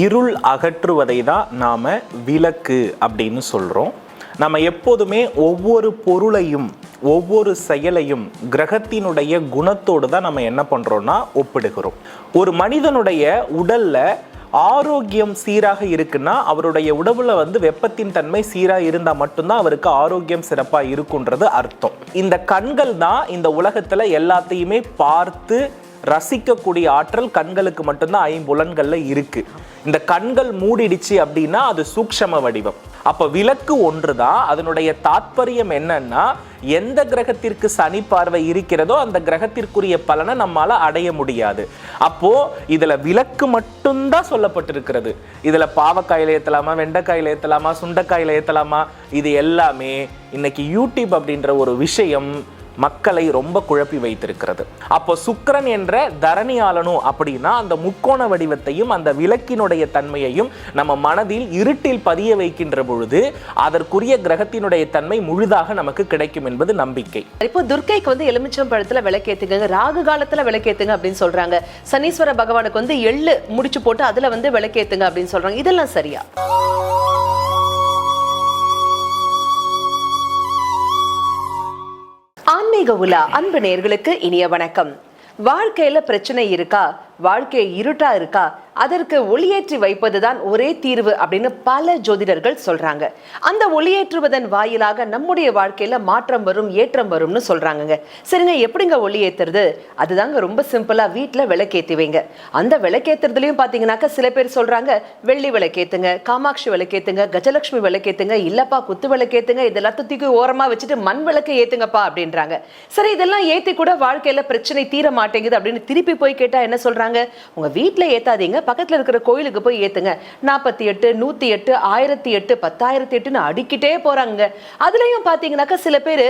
இருள் அகற்றுவதை தான் நாம் விளக்கு அப்படின்னு சொல்கிறோம் நம்ம எப்போதுமே ஒவ்வொரு பொருளையும் ஒவ்வொரு செயலையும் கிரகத்தினுடைய குணத்தோடு தான் நம்ம என்ன பண்ணுறோன்னா ஒப்பிடுகிறோம். ஒரு மனிதனுடைய உடலில் ஆரோக்கியம் சீராக இருக்குன்னா அவருடைய உடம்புல வந்து வெப்பத்தின் தன்மை சீராக இருந்தால் மட்டும்தான் அவருக்கு ஆரோக்கியம் சிறப்பாக இருக்குன்றது அர்த்தம். இந்த கண்கள் தான் இந்த உலகத்தில் எல்லாத்தையுமே பார்த்து ரசிக்கக்கூடிய ஆற்றல் கண்களுக்கு மட்டும்தான் ஐம்புலன்கள்ல இருக்கு. இந்த கண்கள் மூடிடுச்சு அப்படின்னா அது சூக்ஷம வடிவம். அப்ப விளக்கு ஒன்றுதான். அதனுடைய தாத்பரியம் என்னன்னா எந்த கிரகத்திற்கு சனி பார்வை இருக்கிறதோ அந்த கிரகத்திற்குரிய பலனை நம்மால அடைய முடியாது. அப்போ இதுல விளக்கு மட்டும்தான் சொல்லப்பட்டிருக்கிறது. இதுல பாவக்காயில ஏத்தலாமா வெண்டைக்காயில ஏத்தலாமா சுண்டைக்காயில ஏத்தலாமா இது எல்லாமே இன்னைக்கு யூடியூப் அப்படின்ற ஒரு விஷயம் மக்களை ரொம்ப குழப்பி வைத்திருக்கிறது. அப்போ சுக்கரன் என்ற தரணியாளனும் அப்படின்னா அந்த முக்கோண வடிவத்தையும் அந்த விளக்கினுடைய தன்மையையும் நம்ம மனதில் இருட்டில் பதிய வைக்கின்ற பொழுது அதற்குரிய கிரகத்தினுடைய தன்மை முழுதாக நமக்கு கிடைக்கும் என்பது நம்பிக்கை. இப்போ துர்க்கைக்கு வந்து எலுமிச்சம் பழத்துல விளக்கேத்துங்க ராகு காலத்துல விளக்கேத்துங்க அப்படின்னு சொல்றாங்க. சனீஸ்வர பகவானுக்கு வந்து எள்ளு முடிச்சு போட்டு அதுல வந்து விளக்கேத்துங்க அப்படின்னு சொல்றாங்க. இதெல்லாம் சரியா? ஆன்மீக உலா அன்பு நேர்களுக்கு இனிய வணக்கம். வாழ்க்கையில பிரச்சனை இருக்கா? வாழ்க்கை இருட்டா இருக்கா? அதற்கு ஒளியேற்றி வைப்பதுதான் ஒரே தீர்வு அப்படின்னு பல ஜோதிடர்கள் சொல்றாங்க. அந்த ஒளியேற்றுவதன் வாயிலாக நம்முடைய வாழ்க்கையில மாற்றம் வரும் ஏற்றம் வரும்னு சொல்றாங்கங்க. சரிங்க எப்படிங்க ஒளியேத்துறது? அதுதாங்க ரொம்ப சிம்பிளா வீட்டுல விளக்கேத்தி வைங்க அந்த விளக்கேத்துறதுலயும் பாத்தீங்கன்னாக்கா சில பேர் சொல்றாங்க வெள்ளி விளக்கேத்துங்க காமாட்சி விளக்கேத்துங்க கஜலட்சுமி விளக்கேத்துங்க இல்லப்பா குத்து விளக்கேத்துங்க இதெல்லாம் தூக்கி ஓரமா வச்சுட்டு மண் விளக்கு ஏத்துங்கப்பா அப்படின்றாங்க. சரி இதெல்லாம் ஏத்தி கூட வாழ்க்கையில பிரச்சனை தீர மாட்டேங்குது அப்படின்னு திருப்பி போய் கேட்டா என்ன சொல்றாங்க? உங்க வீட்டுல ஏத்தாதீங்க. பக்கத்துல இருக்கிற கோயிலுக்கு போய் ஏத்துங்க. நாற்பத்தி எட்டு நூத்தி எட்டு ஆயிரத்தி எட்டு பத்தாயிரத்தி எட்டுன்னு அடிக்கிட்டே போறாங்க அதுலயும் பாத்தீங்கன்னாக்கா சில பேர்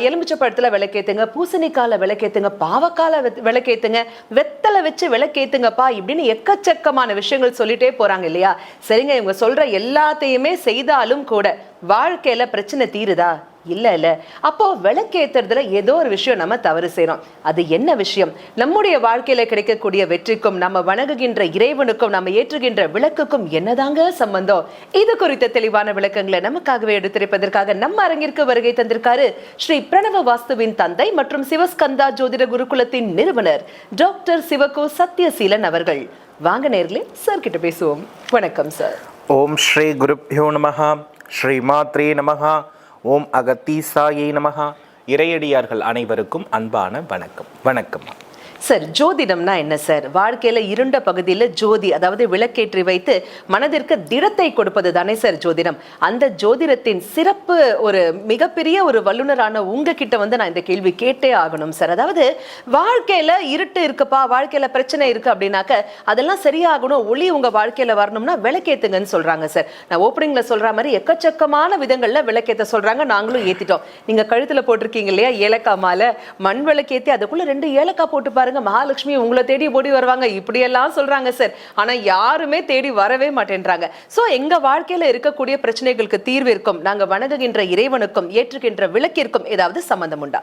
எலுமிச்சை பழத்துல விளக்கேத்துங்க பூசணிக்கால விளக்கேத்துங்க பாவக்கால வெத்- விளக்கேத்துங்க வெத்தலை வச்சு விளக்கேத்துங்கப்பா இப்படின்னு எக்கச்சக்கமான விஷயங்கள் சொல்லிட்டே போறாங்க இல்லையா? சரிங்க இவங்க சொல்ற எல்லாத்தையுமே செய்தாலும் கூட வாழ்க்கையில பிரச்சனை தீருதா? இல்ல இல்ல. அப்போ விளக்கேத்துறதுல ஏதோ ஒரு விஷயம் நம்ம தவறு செய்கிறோம் அது என்ன விஷயம்? நம்முடைய வாழ்க்கையில கிடைக்கக்கூடிய வெற்றிக்கும் நம்ம வணங்குகின்ற இறைவனுக்கும் நம்ம ஏற்றுகின்ற விளக்குக்கும் என்னதாங்க சம்பந்தம்? இது குறித்த தெளிவான விளக்கங்களை நமக்காகவே எடுத்துரைப்பதற்காக நம்ம அரங்கிற்கு வருகை தந்திருக்காரு ஸ்ரீ பிரணவ வாஸ்துவின் தந்தை மற்றும் சிவஸ்கந்தா ஜோதிட குருகுலத்தின் நிறுவனர் டாக்டர் சிவகோ சத்யசீலன் அவர்கள். வாங்க நேர்களே சார் கிட்ட பேசுவோம். வணக்கம் சார். ஓம் ஸ்ரீ குருப்யோ நமஹா. ஸ்ரீ மாத்ரே நமஹா. ஓம் அகத்தீசாயை நமகா இறையடியார்கள் அனைவருக்கும் அன்பான வணக்கம். வணக்கம். சார் ஜோதிடம்னா என்ன சார்? வாழ்க்கையில இருண்ட பகுதியில ஜோதி அதாவது விளக்கேற்றி வைத்து மனதிற்கு திடத்தை கொடுப்பது தானே சார் ஜோதிடம்? அந்த ஜோதிடத்தின் சிறப்பு ஒரு மிகப்பெரிய ஒரு வல்லுனரான உங்ககிட்ட வந்து நான் இந்த கேள்வி கேட்டே ஆகணும் சார். அதாவது வாழ்க்கையில இருட்டு இருக்குப்பா வாழ்க்கையில பிரச்சனை இருக்கு அப்படின்னாக்க அதெல்லாம் சரியாகணும் ஒளி உங்க வாழ்க்கையில வரணும்னா விளக்கேத்துங்கன்னு சொல்றாங்க சார். நான் ஓப்பனிங்ல சொல்ற மாதிரி எக்கச்சக்கமான விதங்கள்ல விளக்கேத்த சொல்றாங்க நாங்களும் ஏத்திட்டோம். நீங்க கழுத்துல போட்டிருக்கீங்க இல்லையா? ஏலக்காய் மாலை மண் விளக்கேத்தி அதுக்குள்ள ரெண்டு ஏலக்காய் போட்டு பாருங்க மகாலட்சுமி உங்களை தேடி ஓடி வருவாங்க. இப்படியெல்லாம் சொல்றாங்க சார் ஆனா யாருமே தேடி வரவே மாட்டேன்றாங்க. சோ எங்க வாழ்க்கையில இருக்கக்கூடிய பிரச்சனைகளுக்கு தீர்வு இருக்கும். நாங்க வணங்குகின்ற இறைவனுக்கும் ஏற்றுகின்ற விளக்கிற்கும் ஏதாவது சம்பந்தம் உண்டா?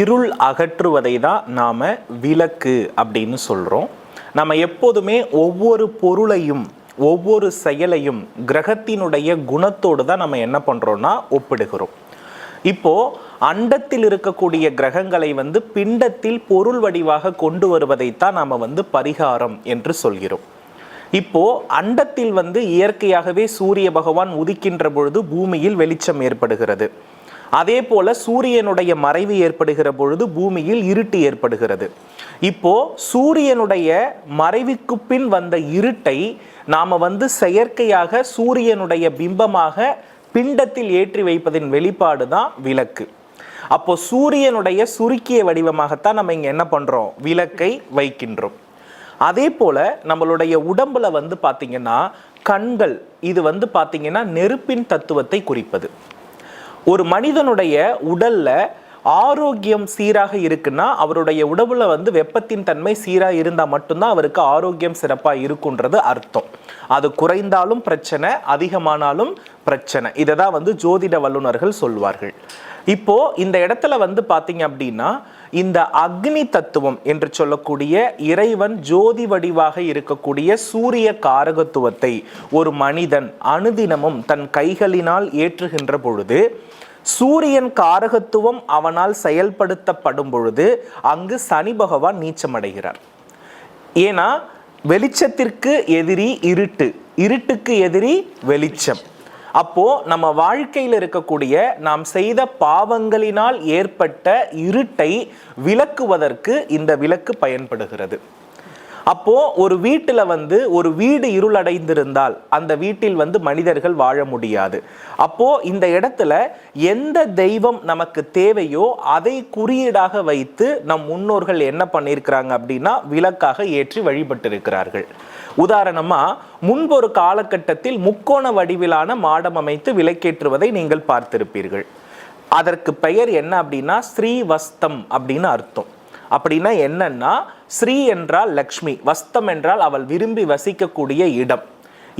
இருள் அகற்றுவதை தான் நாம் விளக்கு அப்படின்னு சொல்கிறோம் நம்ம எப்போதுமே ஒவ்வொரு பொருளையும் ஒவ்வொரு செயலையும் கிரகத்தினுடைய குணத்தோடு தான் நம்ம என்ன பண்ணுறோன்னா ஒப்பிடுகிறோம். இப்போ அண்டத்தில் இருக்கக்கூடிய கிரகங்களை வந்து பிண்டத்தில் பொருள் வடிவாக கொண்டு வருவதைத்தான் நாம வந்து பரிகாரம் என்று சொல்கிறோம். இப்போ அண்டத்தில் வந்து இயற்கையாகவே சூரிய பகவான் உதிக்கின்ற பொழுது பூமியில் வெளிச்சம் ஏற்படுகிறது. அதே போல சூரியனுடைய மறைவு ஏற்படுகிற பொழுது பூமியில் இருட்டு ஏற்படுகிறது. இப்போ சூரியனுடைய மறைவுக்கு பின் வந்த இருட்டை நாம வந்து செயற்கையாக சூரியனுடைய பிம்பமாக பிண்டத்தில் ஏற்றி வைப்பதின் வெளிப்பாடு தான் விளக்கு. அப்போ சூரியனுடைய சுருக்கிய வடிவமாகத்தான் நம்ம இங்க என்ன பண்றோம்? விளக்கை வைக்கின்றோம். அதே போல நம்மளுடைய உடம்புல வந்து பாத்தீங்கன்னா கண்கள் இது வந்து பாத்தீங்கன்னா நெருப்பின் தத்துவத்தை குறிப்பது. ஒரு மனிதனுடைய உடல்ல ஆரோக்கியம் சீராக இருக்குன்னா அவருடைய உடம்புல வந்து வெப்பத்தின் தன்மை சீராக இருந்தால் மட்டும்தான் அவருக்கு ஆரோக்கியம் சிறப்பாக இருக்குன்றது அர்த்தம். அது குறைந்தாலும் பிரச்சனை அதிகமானாலும் பிரச்சனை. இதை தான் வந்து ஜோதிட வல்லுநர்கள் சொல்வார்கள். இப்போ இந்த இடத்துல வந்து பார்த்தீங்க அப்படின்னா இந்த அக்னி தத்துவம் என்று சொல்லக்கூடிய இறைவன் ஜோதி வடிவாக இருக்கக்கூடிய சூரிய காரகத்துவத்தை ஒரு மனிதன் அனுதினமும் தன் கைகளினால் ஏற்றுகின்ற பொழுது சூரியன் காரகத்துவம் அவனால் செயல்படுத்தப்படும் பொழுது அங்கு சனி பகவான் நீச்சமடைகிறார். ஏன்னா வெளிச்சத்திற்கு எதிரி இருட்டு இருட்டுக்கு எதிரி வெளிச்சம். அப்போ நம்ம வாழ்க்கையில் இருக்கக்கூடிய நாம் செய்த பாவங்களினால் ஏற்பட்ட இருட்டை விளக்குவதற்கு இந்த விளக்கு பயன்படுகிறது. அப்போ ஒரு வீட்டில் வந்து ஒரு வீடு இருளடைந்திருந்தால் அந்த வீட்டில் வந்து மனிதர்கள் வாழ முடியாது. அப்போ இந்த இடத்துல எந்த தெய்வம் நமக்கு தேவையோ அதை குறியீடாக வைத்து நம் முன்னோர்கள் என்ன பண்ணியிருக்கிறாங்க அப்படின்னா விளக்காக ஏற்றி வழிபட்டிருக்கிறார்கள். உதாரணமா முன்பொரு காலகட்டத்தில் முக்கோண வடிவிலான மாடம் அமைத்து விலக்கேற்றுவதை நீங்கள் பார்த்திருப்பீர்கள். அதற்கு பெயர் என்ன அப்படின்னா ஸ்ரீவஸ்தம் அப்படின்னு அர்த்தம். அப்படின்னா என்னன்னா ஸ்ரீ என்றால் லக்ஷ்மி வஸ்தம் என்றால் அவள் விரும்பி வசிக்கக்கூடிய இடம்.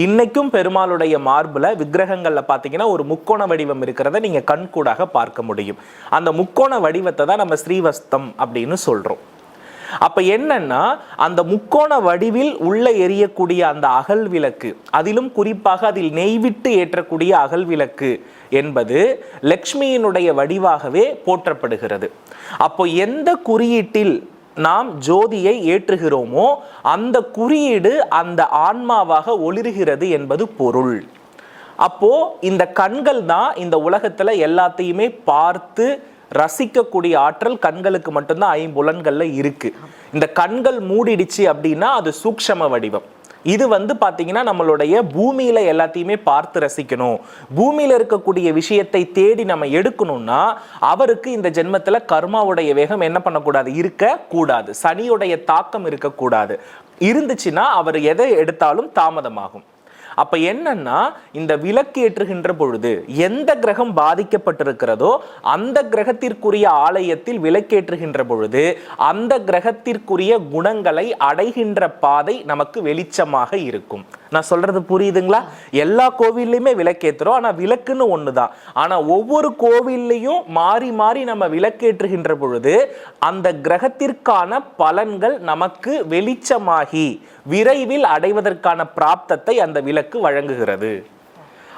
இன்னைக்கும் பெருமாளுடைய மார்பில் விக்கிரகங்களில் பார்த்தீங்கன்னா ஒரு முக்கோண வடிவம் இருக்கிறத நீங்கள் கண்கூடாக பார்க்க முடியும். அந்த முக்கோண வடிவத்தை தான் நம்ம ஸ்ரீவஸ்தம் அப்படின்னு சொல்கிறோம் அப்போ என்னன்னா அந்த முக்கோண வடிவில் உள்ள எரியக்கூடிய அந்த அகல் விளக்கு அதிலும் குறிப்பாக அதில் நெய்விட்டு ஏற்றக்கூடிய அகல் விளக்கு என்பது லக்ஷ்மியினுடைய வடிவாகவே போற்றப்படுகிறது. அப்போ எந்த குறியீட்டில் நாம் ஜோதியை ஏற்றுகிறோமோ அந்த குறியீடு அந்த ஆன்மாவாக ஒளிர்கிறது என்பது பொருள். அப்போ இந்த கண்கள் தான் இந்த உலகத்துல எல்லாத்தையுமே பார்த்து ரசிக்கக்கூடிய ஆற்றல் கண்களுக்கு மட்டும்தான் ஐம்புலன்கள்ல இருக்கு. இந்த கண்கள் மூடிடுச்சு அப்படின்னா அது சூக்ஷம வடிவம். இது வந்து பார்த்தீங்கன்னா நம்மளுடைய பூமியில எல்லாத்தையுமே பார்த்து ரசிக்கணும். பூமியில இருக்கக்கூடிய விஷயத்தை தேடி நம்ம எடுக்கணும்னா அவருக்கு இந்த ஜென்மத்துல கர்மாவுடைய வேகம் என்ன பண்ணக்கூடாது? இருக்க கூடாது. சனியுடைய தாக்கம் இருக்கக்கூடாது இருந்துச்சுன்னா அவர் எதை எடுத்தாலும் தாமதமாகும். அப்ப என்னன்னா இந்த விளக்கு ஏற்றுகின்ற பொழுது எந்த கிரகம் பாதிக்கப்பட்டிருக்கிறதோ அந்த கிரகத்திற்குரிய ஆலயத்தில் விளக்கேற்றுகின்ற பொழுது அந்த கிரகத்திற்குரிய குணங்களை அடைகின்ற பாதை நமக்கு வெளிச்சமாக இருக்கும். நான் சொல்றது புரியுதுங்களா? எல்லா கோவில்லையுமே விளக்கேத்துறோம் ஆனா விளக்குன்னு ஒண்ணுதான். ஆனா ஒவ்வொரு கோவில்லையும் மாறி மாறி நம்ம விளக்கேற்றுகின்ற பொழுது அந்த கிரகத்திற்கான பலன்கள் நமக்கு வெளிச்சமாகி விரைவில் அடைவதற்கான பிராப்தத்தை அந்த விளக்கு வழங்குகிறது.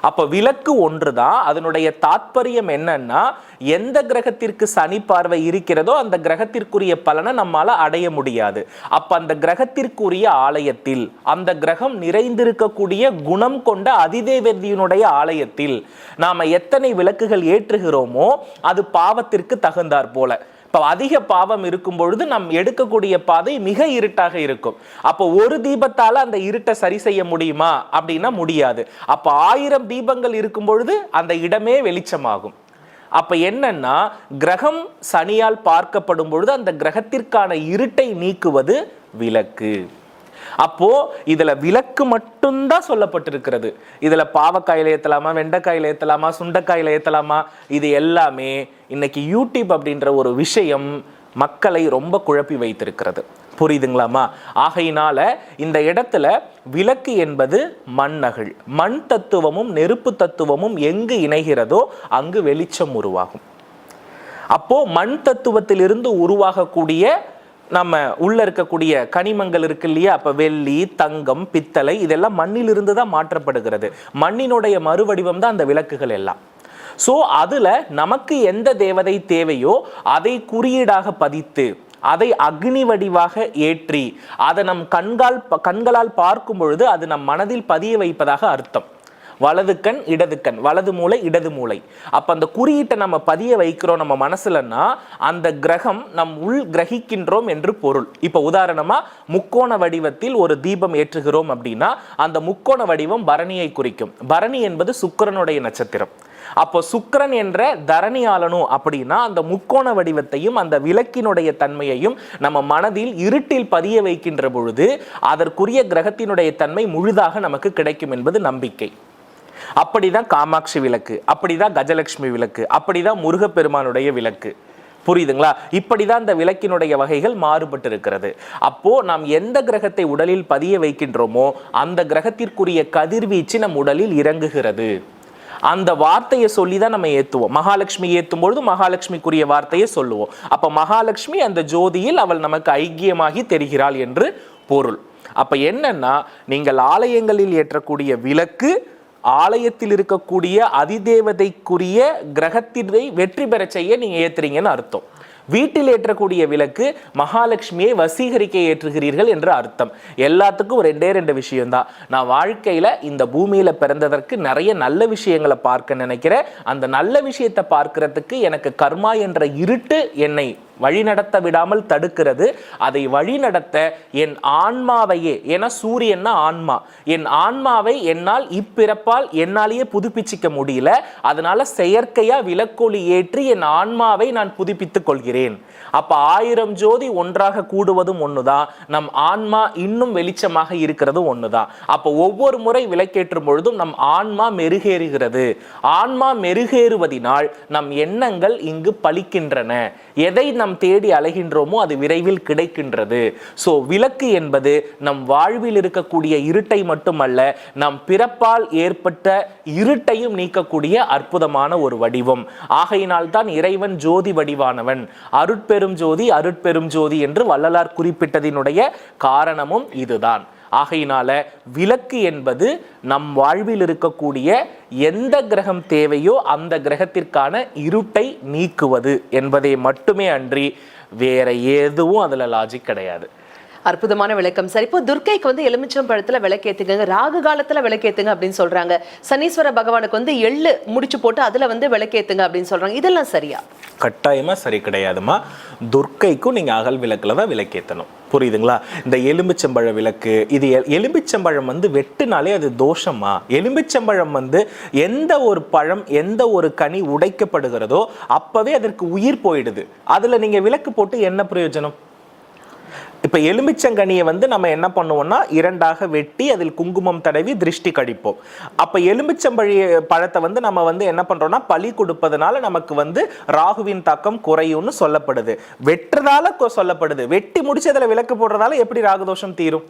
அப்ப விளக்கு ஒன்றுதான் அதனுடைய தாத்பரியம் என்னன்னா எந்த கிரகத்திற்கு சனி பார்வை இருக்கிறதோ அந்த கிரகத்திற்குரிய பலனை நம்மால அடைய முடியாது. அப்ப அந்த கிரகத்திற்குரிய ஆலயத்தில் அந்த கிரகம் நிறைந்திருக்கக்கூடிய குணம் கொண்ட அதிதேவதியினுடைய ஆலயத்தில் நாம எத்தனை விளக்குகள் ஏற்றுகிறோமோ அது பாவத்திற்கு தகுந்தாற் போல. இப்போ அதிக பாவம் இருக்கும் பொழுது நம் எடுக்கக்கூடிய பாதை மிக இருட்டாக இருக்கும். அப்போ ஒரு தீபத்தால் அந்த இருட்டை சரி செய்ய முடியுமா? அப்படின்னா முடியாது. அப்போ ஆயிரம் தீபங்கள் இருக்கும் பொழுது அந்த இடமே வெளிச்சமாகும். அப்ப என்னன்னா கிரகம் சனியால் பார்க்கப்படும் பொழுது அந்த கிரகத்திற்கான இருட்டை நீக்குவது விளக்கு. அப்போ இதுல விளக்கு மட்டும்தான் சொல்லப்பட்டிருக்கிறது. இதுல பாவக்காயில ஏத்தலாமா வெண்டைக்காயில ஏத்தலாமா சுண்டைக்காயில ஏத்தலாமா இது எல்லாமே இன்னைக்கு யூடியூப் அப்படின்ற ஒரு விஷயம் மக்களை ரொம்ப குழப்பி வைத்திருக்கிறது. புரியுதுங்களாமா? ஆகையினால இந்த இடத்துல விளக்கு என்பது மண்ணகல் மண் தத்துவமும் நெருப்பு தத்துவமும் எங்கு இணைகிறதோ அங்கு வெளிச்சம் உருவாகும். அப்போ மண் தத்துவத்திலிருந்து உருவாகக்கூடிய நம்ம உள்ள இருக்கக்கூடிய கனிமங்கள் இருக்கு இல்லையா? அப்ப வெள்ளி தங்கம் பித்தளை இதெல்லாம் மண்ணிலிருந்து தான் மாற்றப்படுகிறது. மண்ணினுடைய மறுவடிவம் தான் அந்த விளக்குகள் எல்லாம். சோ அதுல நமக்கு எந்த தேவதை தேவையோ அதை குறியீடாக பதித்து அதை அக்னி வடிவாக ஏற்றி அதை நம் கண்கால் கண்களால் பார்க்கும் பொழுது அது நம் மனதில் பதிய வைப்பதாக அர்த்தம். வலது கண் இடது கண். வலது மூளை இடது மூளை. அப்ப அந்த குறியீட்டை நம்ம பதிய வைக்கிறோம் நம்ம மனசுலன்னா அந்த கிரகம் நம் உள் கிரகிக்கின்றோம் என்று பொருள். இப்ப உதாரணமா முக்கோண வடிவத்தில் ஒரு தீபம் ஏற்றுகிறோம் அப்படின்னா அந்த முக்கோண வடிவம் பரணியை குறிக்கும். பரணி என்பது சுக்கரனுடைய நட்சத்திரம். அப்போ சுக்கரன் என்ற தரணியாளனும் அப்படின்னா அந்த முக்கோண வடிவத்தையும் அந்த விளக்கினுடைய தன்மையையும் நம்ம மனதில் இருட்டில் பதிய வைக்கின்ற பொழுது அதற்குரிய கிரகத்தினுடைய தன்மை முழுதாக நமக்கு கிடைக்கும் என்பது நம்பிக்கை. அப்படிதான் காமாட்சி விளக்கு அப்படிதான் கஜலட்சுமி விளக்கு அப்படிதான் முருகப்பெருமானுடைய விளக்கு. புரியுதுங்களா? இப்படிதான் இந்த விளக்கினுடைய வகைகள் மாறுபட்டு இருக்கிறது அப்போ நாம் எந்த கிரகத்தை உடலில் பதிய வைக்கின்றோமோ அந்த கிரகத்திற்குரிய கதிர்வீச்சு நம் உடலில் இறங்குகிறது. அந்த வார்த்தையை சொல்லி தான் நம்ம ஏத்துவோம். மகாலட்சுமி ஏத்தும் பொழுது மகாலட்சுமிக்குரிய வார்த்தையை சொல்லுவோம். அப்ப மகாலட்சுமி அந்த ஜோதியில் அவள் நமக்கு ஐக்கியமாகி தெரிகிறாள் என்று பொருள். அப்ப என்னன்னா நீங்கள் ஆலயங்களில் ஏற்றக்கூடிய விளக்கு ஆலயத்தில் இருக்கக்கூடிய அதிதேவதைக்குரிய கிரகத்தினை வெற்றி பெறச் செய்ய நீங்க ஏத்துறீங்கன்னு அர்த்தம். வீட்டில் ஏற்றக்கூடிய விளக்கு மகாலட்சுமியை வசீகரிக்க ஏற்றுகிறீர்கள் என்று அர்த்தம். எல்லாத்துக்கும் ரெண்டே ரெண்டு விஷயம்தான். நான் வாழ்க்கையில இந்த பூமியில பிறந்ததற்கு நிறைய நல்ல விஷயங்களை பார்க்க நினைக்கிறேன். அந்த நல்ல விஷயத்தை பார்க்கறதுக்கு எனக்கு கர்மா என்ற இருட்டு என்னை வழிநடத்த விடாமல் தடுக்கிறது. அதை வழிநடத்த என் ஆன்மாவையே ஏன்னா சூரியன்னா ஆன்மா. என் ஆன்மாவை என்னால் இப்பிறப்பால் என்னாலேயே புதுப்பிச்சிக்க முடியல. அதனால செயற்கையா விளக்கோலி ஏற்றி என் ஆன்மாவை நான் புதுப்பித்துக் கொள்கிறேன். அப்ப ஆயிரம் ஜோதி ஒன்றாக கூடுவதும் ஒண்ணுதான். நம் ஆன்மா இன்னும் வெளிச்சமாக இருக்கிறதும் ஒண்ணுதான். அப்ப ஒவ்வொரு முறை விளக்கேற்றும் பொழுதும் நம் ஆன்மா மெருகேறுகிறது. ஆன்மா மெருகேறுவதினால் நம் எண்ணங்கள் இங்கு பலிக்கின்றன. எதை நம் தேடி அலைகின்றோமோ அது விரைவில் கிடைக்கின்றது. சோ விளக்கு என்பது நம் வாழ்வில் இருக்கக்கூடிய இருட்டை மட்டுமல்ல நம் பிறப்பால் ஏற்பட்ட இருட்டையும் நீக்கக்கூடிய அற்புதமான ஒரு வடிவம். ஆகையினால் தான் இறைவன் ஜோதி வடிவானவன். அருட்பெரும் ஜோதி அருட்பெரும் ஜோதி என்று வள்ளலார் குறிப்பிட்டதினுடைய காரணமும் இதுதான். ஆகையினால விளக்கு என்பது நம் வாழ்வில் இருக்கக்கூடிய எந்த கிரகம் தேவையோ அந்த கிரகத்திற்கான இருட்டை நீக்குவது என்பதை மட்டுமே அன்றி வேற எதுவும் அதில் லாஜிக் கிடையாது. அற்புதமான விளக்கம். சார் இப்போ துர்க்கைக்கு வந்து எலுமிச்சம் பழத்துல விளக்கேத்துங்க ராகு காலத்துல விளக்கேத்துங்க அப்படின்னு சொல்றாங்க. சனீஸ்வர பகவானுக்கு வந்து எள்ளு முடிச்சு போட்டு அதுல வந்து விளக்கேத்துங்க அப்படின்னு சொல்றாங்க. இதெல்லாம் சரியா? கட்டாயமா சரி கிடையாதுமா துர்க்கைக்கும் நீங்க அகல் விளக்குல தான் விளக்கேத்தணும். புரியுதுங்களா? இந்த எலும்பிச்சம்பழ விளக்கு இது எ- எலும்பிச்சம்பழம் வந்து வெட்டுனாலே அது தோஷமா எலும்பிச்சம்பழம் வந்து எந்த ஒரு பழம் எந்த ஒரு கனி உடைக்கப்படுகிறதோ அப்பவே அதற்கு உயிர் போயிடுது. அதுல நீங்க விளக்கு போட்டு என்ன பிரயோஜனம்? இப்போ எலுமிச்சங்கனியை வந்து நம்ம என்ன பண்ணுவோம்னா இரண்டாக வெட்டி அதில் குங்குமம் தடவி திருஷ்டி கடிப்போம். அப்போ எலுமிச்சம்பழி பழத்தை வந்து நம்ம வந்து என்ன பண்றோம்னா பலி கொடுப்பதனால நமக்கு வந்து ராகுவின் தாக்கம் குறையும்னு சொல்லப்படுது. வெட்டுறதால கொ- சொல்லப்படுது. வெட்டி முடிச்சு அதில் விளக்கு போடுறதால எப்படி ராகுதோஷம் தீரும்?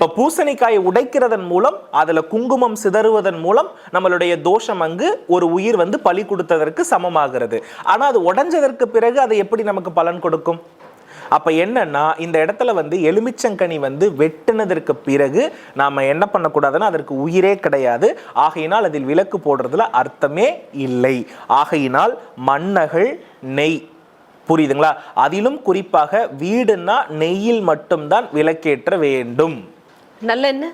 இப்போ பூசணிக்காயை உடைக்கிறதன் மூலம் அதுல குங்குமம் சிதறுவதன் மூலம் நம்மளுடைய தோஷம் அங்கு ஒரு உயிர் வந்து பலி கொடுத்ததற்கு சமமாகிறது. ஆனா அது உடைஞ்சதற்கு பிறகு அது எப்படி நமக்கு பலன் கொடுக்கும்? அப்ப என்னன்னா இந்த இடத்துல வந்து எலுமிச்சங்கனி வந்து வெட்டினதற்கு பிறகு நாம என்ன பண்ணக்கூடாதுன்னா அதற்கு உயிரே கிடையாது. ஆகையினால் அதில் விளக்கு போடுறதுல அர்த்தமே இல்லை. ஆகையினால் மண்ணகள் நெய். புரியுதுங்களா? அதிலும் குறிப்பாக வீடுன்னா நெய்யில் மட்டும்தான் விளக்கேற்ற வேண்டும். நல்ல என்ன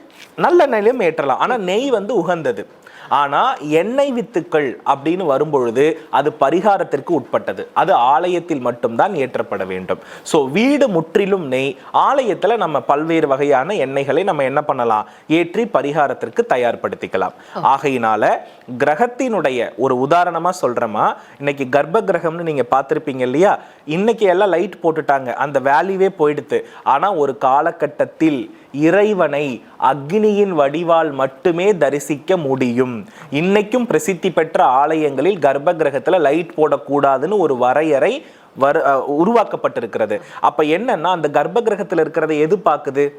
நல்ல நெய்யிலும் ஏற்றலாம். ஆனா நெய் வந்து உகந்தது. ஆனா எண்ணெய் வித்துக்கள் அப்படின்னு வரும்பொழுது அது பரிகாரத்திற்கு உட்பட்டது. அது ஆலயத்தில் மட்டும்தான் ஏற்றப்பட வேண்டும். சோ வீடு முற்றிலும் நெய். ஆலயத்துல நம்ம பல்வேறு வகையான எண்ணெய்களை நம்ம என்ன பண்ணலாம்? ஏற்றி பரிகாரத்திற்கு தயார்படுத்திக்கலாம். ஆகையினால கிரகத்தினுடைய ஒரு உதாரணமா சொல்றேமா இன்னைக்கு கர்ப்ப கிரகம்னு நீங்க பார்த்திருப்பீங்க இல்லையா? இன்னைக்கு எல்லாம் லைட் போட்டுட்டாங்க. அந்த வேல்யூவே போயிடுத்து. ஆனா ஒரு காலகட்டத்தில் இறைவனை அக்னியின் வடிவால் மட்டுமே தரிசிக்க முடியும். இன்னைக்கும் பிரசித்தி பெற்ற ஆலயங்களில் கர்ப்ப கிரகத்துல லைட் போடக்கூடாதுன்னு ஒரு வரையறை வரு உருவாக்கப்பட்டிருக்கிறது. அப்ப என்னன்னா அந்த கர்ப்ப கிரகத்துல இருக்கிறத எது பார்க்குது?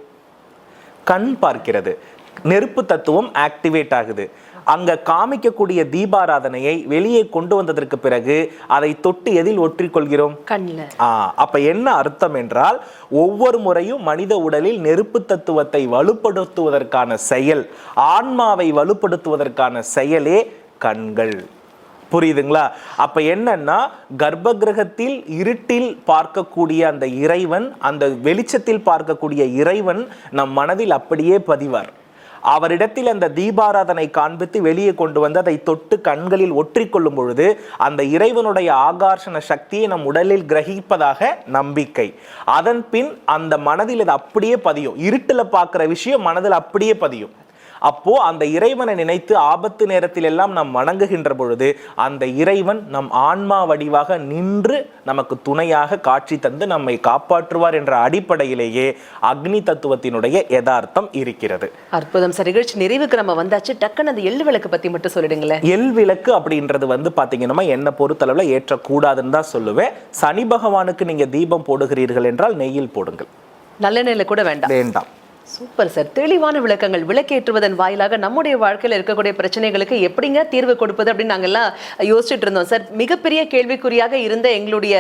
கண் பார்க்கிறது. நெருப்பு தத்துவம் ஆக்டிவேட் ஆகுது. அங்க காமிக்கக்கூடிய தீபாராதனையை வெளியே கொண்டு வந்ததற்கு பிறகு அதை தொட்டு எதில் ஒற்றிக்கொள்கிறோம்? அப்ப என்ன அர்த்தம் என்றால் ஒவ்வொரு முறையும் மனித உடலில் நெருப்பு தத்துவத்தை வலுப்படுத்துவதற்கான செயல் ஆன்மாவை வலுப்படுத்துவதற்கான செயலே கண்கள். புரியுதுங்களா? அப்ப என்னன்னா கர்ப்ப கிரகத்தில் இருட்டில் பார்க்கக்கூடிய அந்த இறைவன் அந்த வெளிச்சத்தில் பார்க்கக்கூடிய இறைவன் நம் மனதில் அப்படியே பதிவார். அவரிடத்தில் அந்த தீபாராதனை காண்பித்து வெளியே கொண்டு வந்து அதை தொட்டு கண்களில் ஒற்றிக்கொள்ளும் பொழுது அந்த இறைவனுடைய ஆகர்ஷண சக்தியை நம் உடலில் கிரகிப்பதாக நம்பிக்கை. அதன் பின் அந்த மனதில் அது அப்படியே பதியும். இருட்டுல பார்க்குற விஷயம் மனதில் அப்படியே பதியும். அப்போ அந்த இறைவனை நினைத்து ஆபத்து நேரத்தில் எல்லாம் நாம் வணங்குகின்ற பொழுது அந்த இறைவன் நம் ஆன்மா வடிவாக நின்று நமக்கு துணையாக காட்சி தந்து நம்மை காப்பாற்றுவார் என்ற அடிப்படையிலேயே அக்னி தத்துவத்தினுடைய யதார்த்தம் இருக்கிறது. அற்புதம் சார். நிகழ்ச்சி நிறைவுக்கு நம்ம வந்தாச்சு. டக்குன்னு அந்த எள்ளு விளக்கு பத்தி மட்டும் சொல்லிடுங்களேன். எல் விளக்கு அப்படின்றது வந்து பாத்தீங்கன்னா என்ன பொறுத்தளவுல ஏற்றக்கூடாதுன்னு தான் சொல்லுவேன். சனி பகவானுக்கு நீங்க தீபம் போடுகிறீர்கள் என்றால் நெய்யில் போடுங்கள். நல்லெண்ணெயில கூட வேண்டாம். வேண்டாம். Super sir. தெளிவான விளக்கங்கள் விளக்கேற்றுவதன் வாயிலாக நம்முடைய வாழ்க்கையில் இருக்கக்கூடிய பிரச்சனைகளுக்கு எப்படிங்க தீர்வு கொடுப்பது அப்படின்னு நாங்கெல்லாம் யோசிச்சுட்டு இருந்தோம் சார். மிகப்பெரிய கேள்விக்குறியாக இருந்த எங்களுடைய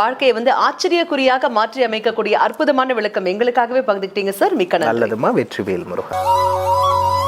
வாழ்க்கையை வந்து ஆச்சரியக்குறியாக மாற்றி அமைக்கக்கூடிய அற்புதமான விளக்கம் எங்களுக்காகவே பகிர்ந்துக்கிட்டீங்க சார். மிக்க நல்லதுமா? வெற்றிவேல் முருகன்